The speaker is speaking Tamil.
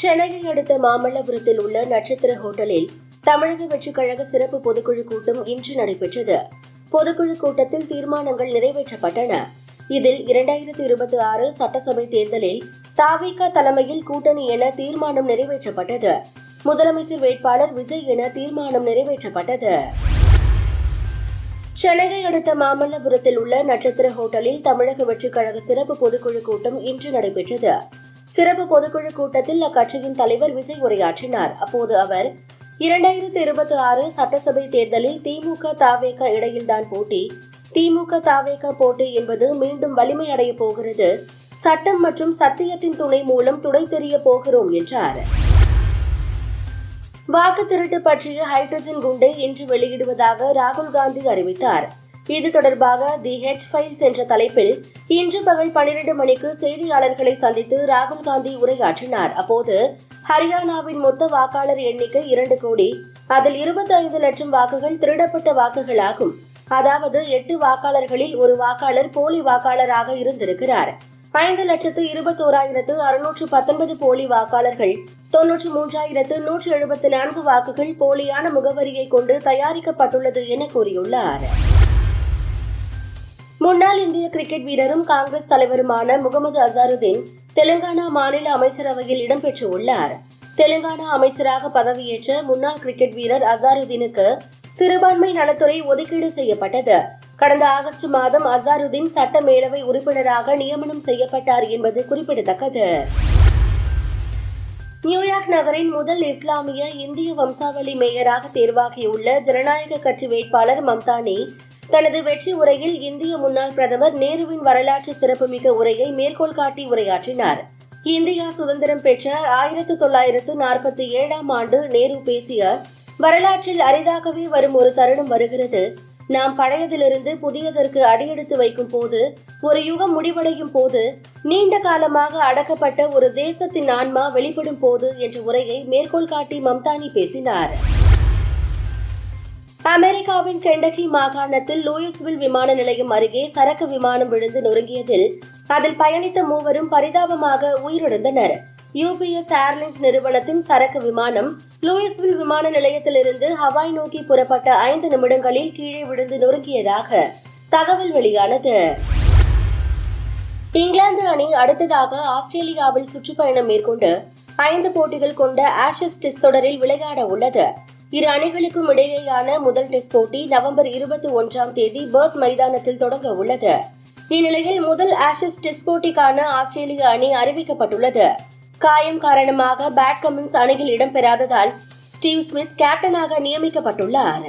சென்னையை அடுத்த மாமல்லபுரத்தில் உள்ள நட்சத்திர ஹோட்டலில் தமிழக வெற்றிக் கழக சிறப்பு பொதுக்குழு கூட்டம் இன்று நடைபெற்றது. பொதுக்குழு கூட்டத்தில் தீர்மானங்கள் நிறைவேற்றப்பட்டன. இதில் இரண்டாயிரத்தி இருபத்தி ஆறு சட்டசபை தேர்தலில் தாவிக தலைமையில் கூட்டணி என தீர்மானம் நிறைவேற்றப்பட்டது. முதலமைச்சர் வேட்பாளர் விஜய் என தீர்மானம் நிறைவேற்றப்பட்டது. சென்னையை அடுத்த மாமல்லபுரத்தில் உள்ள நட்சத்திர ஹோட்டலில் தமிழக வெற்றிக் கழக சிறப்பு பொதுக்குழு கூட்டம் இன்று நடைபெற்றது. சிறப்பு பொதுக்குழு கூட்டத்தில் அக்கட்சியின் தலைவர் விஜய் உரையாற்றினார். அப்போது அவர் இரண்டாயிரத்தி இருபத்தி ஆறு சட்டசபை தேர்தலில் திமுக தாவேக இடையில்தான் போட்டி. திமுக தாவேக போட்டி என்பது மீண்டும் வலிமை அடையப் போகிறது. சட்டம் மற்றும் சத்தியத்தின் துணை மூலம் துடை தெரிய போகிறோம் என்றார். வாக்கு திருட்டு பற்றிய ஹைட்ரஜன் குண்டை இன்று வெளியிடுவதாக ராகுல் காந்தி அறிவித்தார். இது தொடர்பாக தி ஹெச் ஃபைல்ஸ் என்ற தலைப்பில் இன்று பகல் பனிரெண்டு மணிக்கு செய்தியாளர்களை சந்தித்து ராகுல் காந்தி உரையாற்றினார். அப்போது ஹரியானாவின் மொத்த வாக்காளர் எண்ணிக்கை இரண்டு கோடி அதில் இருபத்தி ஐந்து லட்சம் வாக்குகள் திருடப்பட்ட வாக்குகளாகும். அதாவது எட்டு வாக்காளர்களில் ஒரு வாக்காளர் போலி வாக்காளராக இருந்திருக்கிறார். ஐந்து லட்சத்து இருபத்தோராயிரத்து அறுநூற்று பத்தொன்பது போலி வாக்காளர்கள் தொன்னூற்று மூன்றாயிரத்து நூற்று எழுபத்தி நான்கு வாக்குகள் போலியான முகவரியை கொண்டு தயாரிக்கப்பட்டுள்ளது என கூறியுள்ளார். முன்னாள் இந்திய கிரிக்கெட் வீரரும் காங்கிரஸ் தலைவருமான முகமது அசாருதீன் தெலுங்கானா மாநில அமைச்சரவையில் இடம்பெற்றுள்ளார். தெலுங்கானா அமைச்சராக பதவியேற்ற முன்னாள் கிரிக்கெட் வீரர் அசாருதீனுக்கு சிறுபான்மை நலத்துறை ஒதுக்கீடு செய்யப்பட்டது. கடந்த ஆகஸ்ட் மாதம் அசாருதீன் சட்டமேலவை உறுப்பினராக நியமனம் செய்யப்பட்டார் என்பது குறிப்பிடத்தக்கது. நியூயார்க் நகரின் முதல் இஸ்லாமிய இந்திய வம்சாவளி மேயராக தேர்வாகியுள்ள ஜனநாயக கட்சி வேட்பாளர் மம்தானி தனது வெற்றி உரையில் இந்திய முன்னாள் பிரதமர் நேருவின் வரலாற்று சிறப்புமிக்க உரையை மேற்கோள் காட்டி உரையாற்றினார். இந்தியா சுதந்திரம் பெற்ற ஆயிரத்து தொள்ளாயிரத்து நாற்பத்தி ஏழாம் ஆண்டு நேரு பேசிய வரலாற்றில் அரிதாகவே வரும் ஒரு தருணம் வருகிறது. நாம் பழையதிலிருந்து புதியதற்கு அடியெடுத்து வைக்கும் போது ஒரு யுகம் முடிவடையும் போது நீண்ட காலமாக அடக்கப்பட்ட ஒரு தேசத்தின் ஆன்மா வெளிப்படும் போது என்ற உரையை மேற்கோள் காட்டி மம்தானி பேசினார். அமெரிக்காவின் கெண்டகி மாகாணத்தில் லூயிஸ்வில் விமான நிலையம் அருகே சரக்கு விமானம் விழுந்து நொறுங்கியதில் அதில் பயணித்த மூவரும் பரிதாபமாக உயிரிழந்தனர். யூபிஎஸ் ஏர்லைன்ஸ் நிறுவனத்தின் சரக்கு விமானம் லூயிஸ்வில் விமான நிலையத்திலிருந்து ஹவாய் நோக்கி புறப்பட்ட ஐந்து நிமிடங்களில் கீழே விழுந்து நொறுங்கியதாக தகவல் வெளியானது. இங்கிலாந்து அணி அடுத்ததாக ஆஸ்திரேலியாவில் சுற்றுப்பயணம் மேற்கொண்டு ஐந்து போட்டிகள் கொண்ட ஆஷஸ் டெஸ்ட் தொடரில் விளையாட உள்ளது. இரு அணிகளுக்கும் இடையேயான முதல் டெஸ்ட் போட்டி நவம்பர் இருபத்தி ஒன்றாம் தேதி பர்த் மைதானத்தில் தொடங்க உள்ளது. இந்நிலையில் முதல் ஆஷஸ் டெஸ்ட் போட்டிக்கான ஆஸ்திரேலிய அணி அறிவிக்கப்பட்டுள்ளது. காயம் காரணமாக பேட் கமின்ஸ் அணியில் இடம்பெறாததால் ஸ்டீவ் ஸ்மித் கேப்டனாக நியமிக்கப்பட்டுள்ளார்.